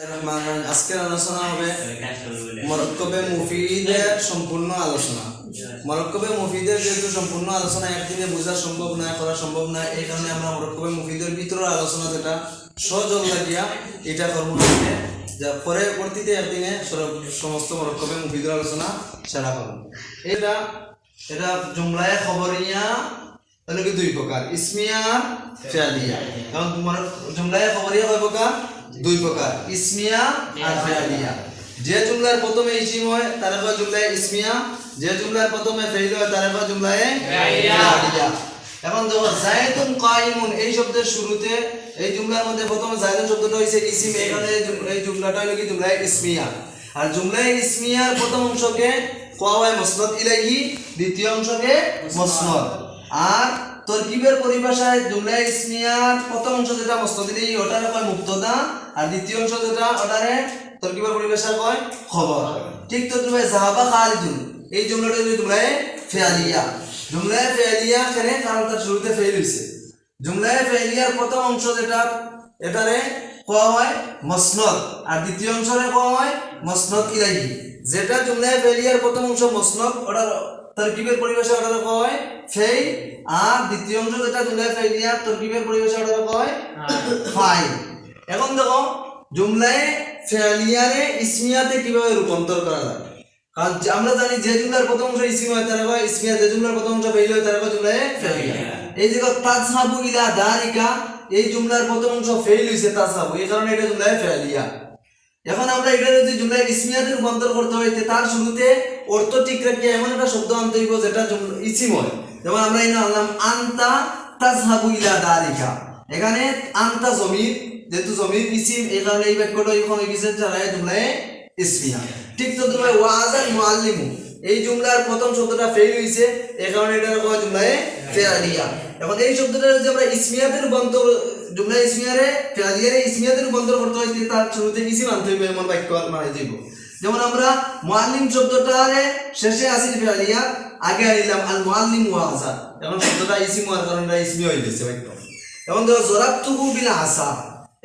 রহমান। আজকের আলোচনা হবে মরক্কবে মুফিদের সম্পূর্ণ আলোচনা। মরক্কবে মুফিদের যেহেতু সম্পূর্ণ আলোচনা একদিনে বোঝা সম্ভব নয় করা সম্ভব নয় এই কারণে আমরা মরক্কবে মুফিদের ভিতরে আলোচনা যেটা সহযোগ লাগিয়া এটা করতে যা পরবর্তীতে একদিনে সমস্ত মরক্কবে মুফিদের আলোচনা সেরা করব। এটা এটা জুমলায় খবরিয়া তাহলে কি দুই প্রকার? ইসমিয়া ফেয়ালিয়া এবং মর- জুমলায় খবরিয়া কয় প্রকার? দুই প্রকার ইসমিয়া আর ফেয়ালিয়া যে জুমলার প্রথমে ইসিম হয় তার কয় জুমলায় ইসমিয়া। যে জুমলার প্রথমে ফেইল হয় তার কয় জুমলায় ফেয়ালিয়া এখন দেখো জায়দুন কাইমুন এই শব্দের শুরুতে এই জুমলার মধ্যে প্রথমে জায়দুন শব্দটা হইছে ইসিম এখানে এই জুমলাটা হলো কি? জুমলায় ইসমিয়া। আর জুমলায় ইসমিয়ার প্রথম অংশকে কোয়া হয় মসনদ ইলাইহি দ্বিতীয় অংশকে মসনদ। আর তরকিবের পরিভাষায় জুমলায় ইসমিয়ার প্রথম অংশ যেটা মসনদ ইলাইহি ওটারে কয় মুক্তদা, আর দ্বিতীয় অংশ যেটা, ওটারে তরকিবের পরিভাষা কয় খবর। ঠিক তো তুমি জাহাবা খালিদুন, এই জুমলাটা হলো জুমলায় ফেয়ালিয়া জুমলায় ফেয়ালিয়া কেন কারণ তার শুরুতে ফেল হইছে। জুমলায় ফেয়ালিয়ার প্রথম অংশ যেটা, এটারে কোয়া হয় মসনদ, আর দ্বিতীয় অংশরে কোয়া হয় মসনদ ইলাহি যেটা জুমলায় ফেলিয়ার প্রথম অংশ মসনদ, ওটার তরকিবের পরিভাষা ওটারে কোয়া হয় ফেই আর দ্বিতীয় অংশ যেটা জুমলায় ফেলিয়ার তরকিবের পরিভাষা ওটারে কোয়া হয় ফাই এখন দেখো জুমলায় ফেলিয়ারে ইসমিয়াতে কীভাবে রূপান্তর করা যায়? কারণ আমরা জানি যে জুমলার প্রথম অংশ ইসমি হয় তারা কয় ইসমিয়া যে জুমলার প্রথম অংশ ফেইল হয় তারা কয় জুমলায় ফেলিয়া এই যে তাজহাবু ইলা দারিকা এই জুমলার প্রথম অংশ ফেইল হইছে তাজহাবু এই কারণে এটা জুমলায় ফেলিয়া এখন আমরা এটা যদি জুমলায় ইসমিয়াতে রূপান্তর করতে হইতে তার শুরুতে অর্থ ঠিক এমন একটা শব্দ আনতে হইব যেটা জুম- যেমন আমরা এই আনলাম, আন্তা তাজহাবু ইলা দারিকা। এখানে আন্তা জমির যেহেতু জমির ইসিম, এই কারণে এই বাক্যটা এখন হয়ে গেছে, যারা জুমলায় ইসমিয়া। ঠিক তো তুমি ওয়াজান মুআল্লিমু। এই জুমলার প্রথম শব্দটা ফেল হইছে এই কারণে এটা কয় জুমলায় ফেয়ালিয়া এখন এই শব্দটা যদি আমরা ইসমিয়াতে রূপান্তর জুমলা ইসমিয়ারে ফেয়ালিয়ারে ইসমিয়াতে রূপান্তর করতে হইছে তার শুরুতে ইসিম আনতে হইবে, এমন বাক্য মানাই দিব যেমন আমরা মুআল্লিম শব্দটারে শেষে আসি ফেয়ালিয়া আগে আনিলাম আল মুআল্লিম ওয়াজা এখন শব্দটা ইসিম হওয়ার কারণে ইসমি হয়ে গেছে বাক্য এখন দেখো জরাবতুহু বিল আসা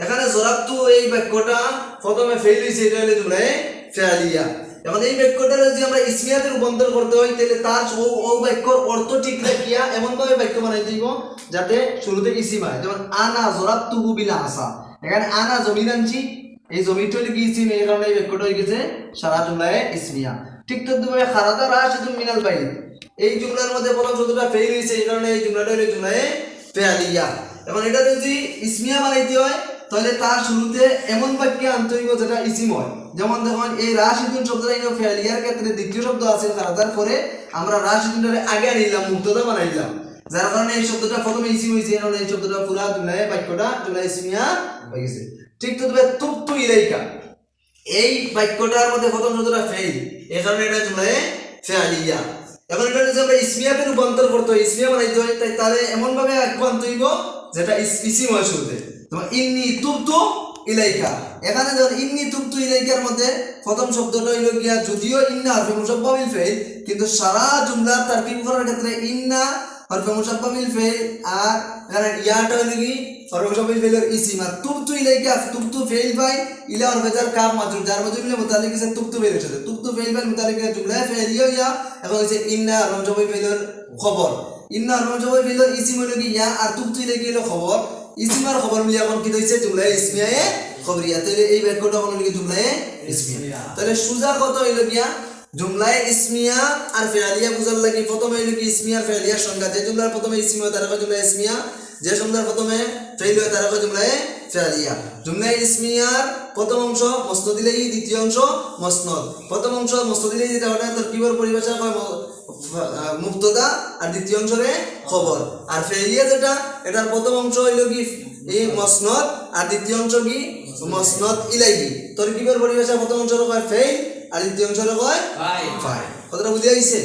এখানে জরাবতু এই বাক্যটা প্রথমে ফেল হইছে এটা হলে জুমলায় ফেয়ালিয়া এখন এই বাক্যটা যদি আমরা ইসমিয়াতে রূপান্তর করতে হয়, তাহলে তার ও বাক্যর অর্থ ঠিক রাখিয়া এমন ভাবে বাক্য বানাই দিব, যাতে শুরুতে ইসিম হয়। যেমন, আনা জরাবতুহু বিল আসা এখানে আনা জমিন আনছি। এই জমিটা হলে কি ইসিম এই কারণে এই হয়ে গেছে সারা জুমলায় ইসমিয়া। ঠিক তো দুভাবে খারাদা রাশিদুম মিনাল বাইত। এই জুমলার মধ্যে প্রথম শব্দটা ফেল হয়েছে, এই কারণে এই জুমলাটা হলো জুমলায় ফেয়ালিয়া। এখন এটা যদি ইসমিয়া বানাইতে হয়, তাহলে তার শুরুতে এমন বাক্য আনতে হইব যেটা ইসিম হয়। যেমন দেখুন, এই রাশিদুন শব্দটা ইনো ফেয়ালিয়ার ক্ষেত্রে দ্বিতীয় শব্দ আছে খারাদার পরে আমরা রাশিদুনটারে আগে আনিলাম মুক্তদা বানাইলাম। যার কারণে এই শব্দটা প্রথমে ইসি হয়েছে কারণ এই শব্দটা পুরা জুমলায় বাক্যটা জুমলা ইসমিয়া হয়ে গেছে। ঠিক তো তবে তুপ তু ইলাইকা। এই বাক্যটার মধ্যে প্রথম শব্দটা ফেল এই কারণে এটা জুমলায় ফেয়ালিয়া এখন এটা যদি আমরা ইসমিয়াতে রূপান্তর করতে হয়, ইসমিয়া বানাইতে হয়, তাই তাহলে এমন ভাবে আক্রান্ত হইব যেটা ইসি হয় শুরুতে। তোমার ইন্নি তুবতু ইলাইকা। এখানে যখন ইন্নি তুবতু ইলাইকার মধ্যে প্রথম শব্দটা হইল গিয়া যদিও ইন্না হরফে মুসাব্বাবিল ফেল কিন্তু সারা জুমলা তারকিব করার ক্ষেত্রে ইন্না হরফে মুসাব্বাবিল ফেল আর এখানে ইয়াটা হইল কি হরফে মুসাব্বাবিল ফেলের ইসিম আর তুবতু ইলাইকা তুবতু ফেল ভাই ইলা হরফে যার কাম মাত্র, যার মধ্যে মিলে মুতালিক আছে তুবতু ফেল সাথে তুবতু ফেল ভাই মুতালিক জুমলা ফেল ইয়া, এখন হচ্ছে ইন্না হরফে মুসাব্বাবিল ফেলের খবর। ইন্না হরফে মুসাব্বাবিল ফেলের ইসিম হইল কি ইয়া, আর তুবতু ইলাইকা হইল খবর। ইসিমার খবর মিলে এখন কি হইছে জুমলায় ইসমিয়ায়ে খবরিয়া। তাহলে এই বাক্যটা হলো কি ইসমিয়া তাহলে সুজা কত হইল গিয়া? জুমলায় ইসমিয়া আর ফেয়ালিয়া বুঝার লাগে। প্রথমে কি ইসমিয়া ফেয়ালিয়ার সংজ্ঞা। যে জুমলার প্রথমে ইসমি হয় তার জুমলা ইসমিয়া? যে জুমলার প্রথমে ফেইল হয় তার জুমলায় ফেয়ালিয়া। জুমলায় ইসমিয়ার প্রথম অংশ মসনদ দিলেই দ্বিতীয় অংশ মসনদ। প্রথম অংশ মসনদ দিলেই যেটা ওটা তোর কিবার পরিভাষা হয় মুক্তদা আর দ্বিতীয় অংশরে খবর। আর ফেলিয়া যেটা, এটার প্রথম অংশ হইল কি? এই মসনদ। আর দ্বিতীয় অংশ কি? মসনদ ইলাইহি। তরকিবের পরিভাষা? প্রথম অংশ কয়? ফেই আর দ্বিতীয় অংশটা কয়? ফাইভ কথাটা বুঝে গেছে?